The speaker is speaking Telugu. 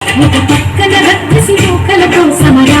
ఒక పక్కన రక్తసి మోకలతో సమరా.